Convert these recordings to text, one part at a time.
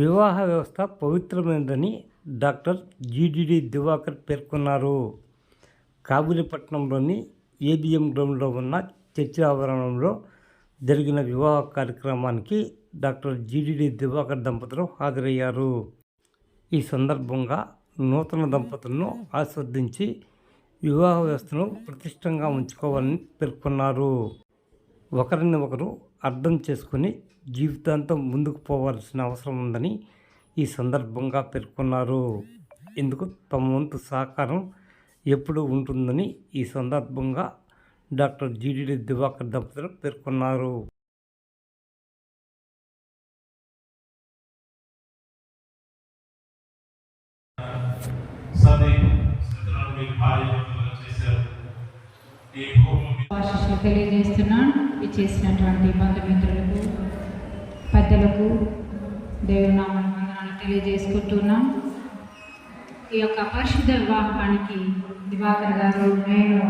వివాహ వ్యవస్థ పవిత్రమైనదని డాక్టర్ జీడిడి దివాకర్ పేర్కొన్నారు. కాబూలిపట్నంలోని ఏబిఎం గ్రౌండ్లో ఉన్న చర్చి ఆవరణంలో జరిగిన వివాహ కార్యక్రమానికి డాక్టర్ జీడిడి దివాకర్ దంపతులు హాజరయ్యారు. ఈ సందర్భంగా నూతన దంపతులను ఆస్వాదించి వివాహ వ్యవస్థను ప్రతిష్టంగా ఉంచుకోవాలని పేర్కొన్నారు. ఒకరిని ఒకరు అర్థం చేసుకుని జీవితాంతం ముందుకు పోవాల్సిన అవసరం ఉందని ఈ సందర్భంగా పేర్కొన్నారు. ఇందుకు తమ వంతు సహకారం ఎప్పుడూ ఉంటుందని ఈ సందర్భంగా డాక్టర్ జీడీడి దివాకర్ దంపతులు పేర్కొన్నారు. తెలియజేస్తున్నాను. ఇచ్చేసినటువంటి బంధుమిత్రులకు పెద్దలకు దేవుని నామని వందనాలు తెలియజేసుకుంటున్నాం. ఈ యొక్క పరిశుద్ధ వివాహానికి దివాకర్ గారు నేను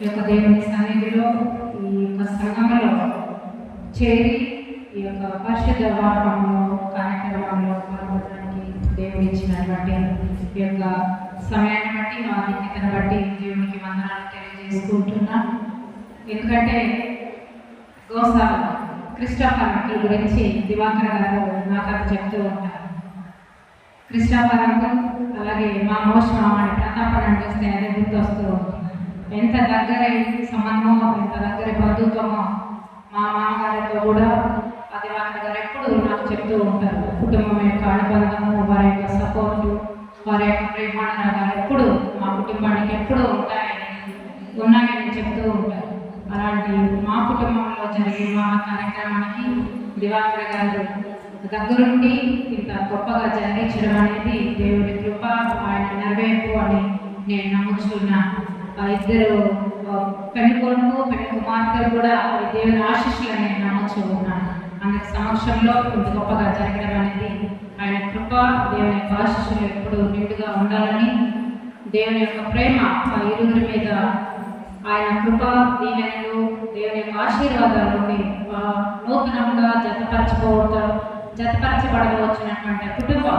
ఈ యొక్క దేవుని సన్నిధిలో ఈ యొక్క సంఘంలో చేరి ఈ యొక్క పరిశుద్ధ వివాహంలో కార్యక్రమంలో పాల్గొనడానికి దేవుడు ఇచ్చినటువంటి ఈ యొక్క సమయాన్ని బట్టి మా ఆధిక్యతను బట్టి దేవునికి వందనాలు తెలియజేసుకుంటున్నాం. ఎందుకంటే గోసాలు క్రిస్టఫర్ అంకుల్ గురించి దివాకర్ గారు నాకు అది చెప్తూ ఉంటారు. క్రిస్టఫర్ అంకుల్ అలాగే మా మోస్ట్ మామని ప్రతాపన్ చూస్తే అదే గుర్తొస్తూ ఎంత దగ్గర సంబంధమో ఎంత దగ్గర బంధుత్వమో మా మామగారితో కూడా ఆ దివాకర్ గారు ఎప్పుడు నాకు చెప్తూ ఉంటారు. కుటుంబం యొక్క అనుబంధము వారి యొక్క సపోర్టు వారి యొక్క ప్రేమానురాగాలు ఎప్పుడు మా కుటుంబానికి ఎప్పుడు ఉంటాయని ఉన్నాయని చెప్తూ ఉంటారు. అలాంటి మా కుటుంబంలో జరిగే మా కార్యక్రమానికి దివాకర్ గారు దగ్గరుండి ఇంత గొప్పగా జరిగించడం అనేది దేవుడి కృప ఆయన నెరవేర్పు అని నేను నమ్ముచున్నాను ఇద్దరు ఆ, పెళ్ళి కొడుకు పెళ్ళి కుమార్తెలు కూడా దేవుని ఆశీస్సులు నేను నమ్ముచూ ఉన్నాను అందరి సమక్షంలో ఇంత గొప్పగా జరగడం అనేది ఆయన కృప దేవుని యొక్క ఆశీస్సులు ఎప్పుడు నిండుగా ఉండాలని దేవుని యొక్క ప్రేమ ఆ ఇరువురి మీద ఆయన కృప దీవెనలు దేవుని యొక్క ఆశీర్వాదాలు ఉండి నూతనంగా జతపరచుకోవటం జతపరచబడవచ్చినటువంటి కుటుంబం.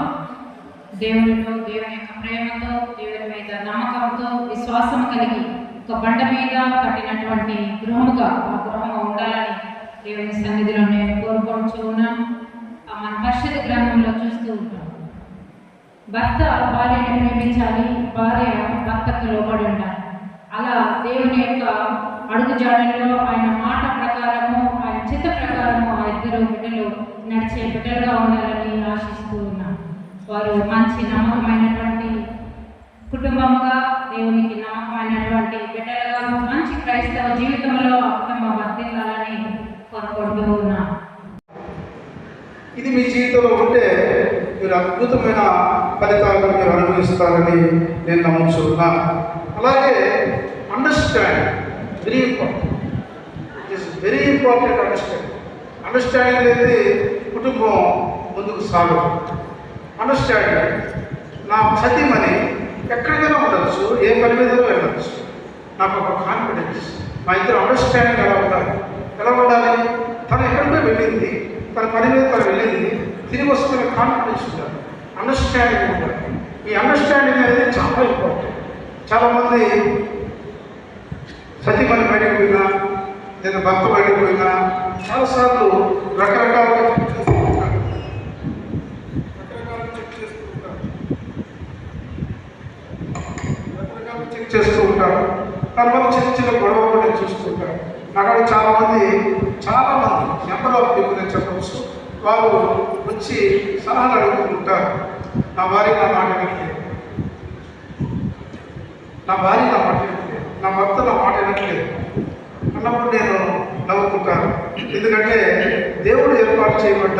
దేవునితో దేవుని యొక్క ప్రేమతో దేవుని మీద నమ్మకంతో విశ్వాసం కలిగి ఒక బండ మీద కట్టినటువంటి గృహముగా ఆ గృహం ఉండాలని దేవుని సన్నిధిలో నేను కోరుకుంటూ ఉన్నాను. ఆ మన పరిషత్ గ్రంథంలో చూస్తూ ఉంటాం. భర్త భార్యను ప్రేమించాలి భార్య భర్తకు లోబడి ఉండాలి. అలా దేవుని యొక్క అడుగు జాడల్లో ఆయన మాట ప్రకారము ఆయన చిత్త ప్రకారము ఆ ఇద్దరు బిడ్డలు నడిచే బిడ్డలుగా ఉండాలని ఆశిస్తూ ఉన్నాను వారు మంచి నమ్మకమైనటువంటి కుటుంబముగా దేవునికి నమ్మకమైనటువంటి బిడ్డలుగా మంచి క్రైస్తవ జీవితంలో ఆ వర్తిల్లాలని కోరుకుంటూ ఉన్నా. ఇది మీ జీవితంలో ఉంటే మీరు అద్భుతమైన ఫలితాలను మీరు అనుభవిస్తారని నేను నమ్ముతున్నాను అలాగే understand very important it is very important understand understanding అనేది కుటుంబం ముందుకు సాగదు. అండర్స్టాండింగ్ నా సతీమణి ఎక్కడికైనా ఉండొచ్చు ఏ పని మీదలో వెళ్ళచ్చు. నాకు ఒక కాన్ఫిడెన్స్ మా ఇద్దరు అండర్స్టాండింగ్ ఎలా ఉండాలి? ఎలా ఉండాలి? తను ఎక్కడికో వెళ్ళింది తన పని మీద తను వెళ్ళింది తిరిగి వస్తున్న కాన్ఫిడెన్స్ ఉండాలి. అండర్స్టాండింగ్ ఉండాలి. ఈ అండర్స్టాండింగ్ అనేది చాలా ఇంపార్టెంట్ చాలామంది సతీమణి బయటకు పోయినా లేదా భర్త బయటకు పోయినా చాలాసార్లు రకరకాలుగా చెక్ చేస్తూ ఉంటారు చెక్ ఉంటారు చెక్ చేస్తూ ఉంటారు తర్వాత చిన్న చిన్న గొడవ కూడా చూస్తుంటారు అక్కడ చాలా మంది చాలా మంది నెంబర్ ఆఫ్ పీపుల్ చెప్పవచ్చు వారు వచ్చి సలహాలు అడుగుతుంటారు. నా భార్య నా మాట నా భార్య నా మాట నా భర్త నా మాట వినట్లేదు. అన్నప్పుడు నేను నవ్వుకుంటాను. ఎందుకంటే దేవుడు ఏర్పాటు చేయబడ్డ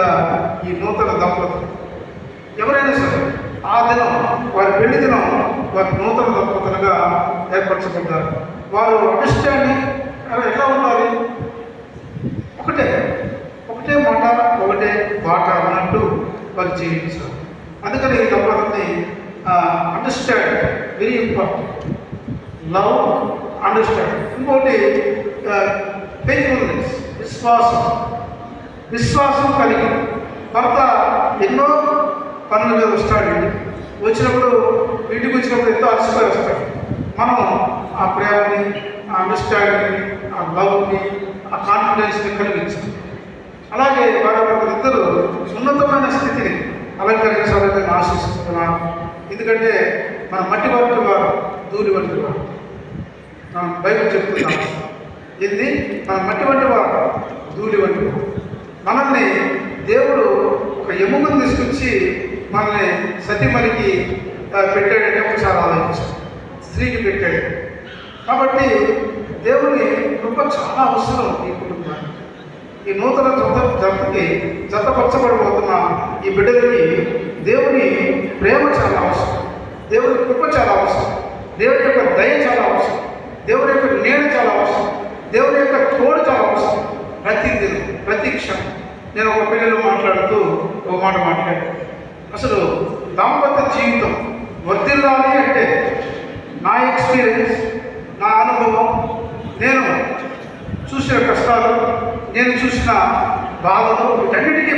ఈ నూతన దంపతులు. ఎవరైనా సరే ఆ దినం వారి పెళ్ళి దినం వారి నూతన దంపతులుగా ఏర్పరచబడ్డారు. వారు అండర్స్టాండింగ్ ఎట్లా ఉండాలి? ఒకటే ఒకటే మాట ఒకటే బాట అన్నట్టు వారు జీవించారు అందుకని ఈ దంపతుల్ని understand very important love understand ఇంకోటి ఫెయిత్ఫుల్నెస్ విశ్వాసం విశ్వాసం కలిగి భర్త ఎన్నో పనులు వస్తాడు. వచ్చినప్పుడు ఇంటికి వచ్చినప్పుడు ఎంతో అలసిపోయి వస్తాడు. మనం ఆ ప్రేమని ఆ అండర్స్టాండింగ్ని ఆ లవ్ని ఆ కాన్ఫిడెన్స్ని కలిగించాలి. అలాగే వారు ఇద్దరు ఉన్నతమైన స్థితిని అలంకరించాలని నేను ఆశిస్తున్నాను ఎందుకంటే మన మట్టి వంటి వారు దూరి వంటి వారు బైబిల్ చెప్తున్నాం. ఇది మన మట్టి వంటి వారు ధూళి వంటి మనల్ని దేవుడు ఒక ఎముకను తీసుకొచ్చి మనల్ని సతీమణికి ఆ, పెట్టాడంటే ఒకసారి ఆలోచించాం స్త్రీకి పెట్టాడు. కాబట్టి దేవుని కృప చాలా అవసరం ఈ కుటుంబానికి. ఈ నూతన జత జతకి జతపరచబడిపోతున్న ఈ బిడ్డలకి దేవుని ప్రేమ చాలా అవసరం. దేవుని కృప చాలా అవసరం. దేవుని యొక్క దయ చాలా అవసరం. దేవుని యొక్క నేను చాలా అవసరం. దేవుని యొక్క తోడు చాలా అవసరం. ప్రతి దినం ప్రతి క్షణం. నేను ఒక పిల్లలు మాట్లాడుతూ ఒక మాట మాట్లాడాను. అసలు దాంపత్య జీవితం వర్దిల్లాలి అంటే నా ఎక్స్పీరియన్స్ నా అనుభవం నేను చూసిన కష్టాలు నేను చూసిన బాధలు వీటన్నిటికీ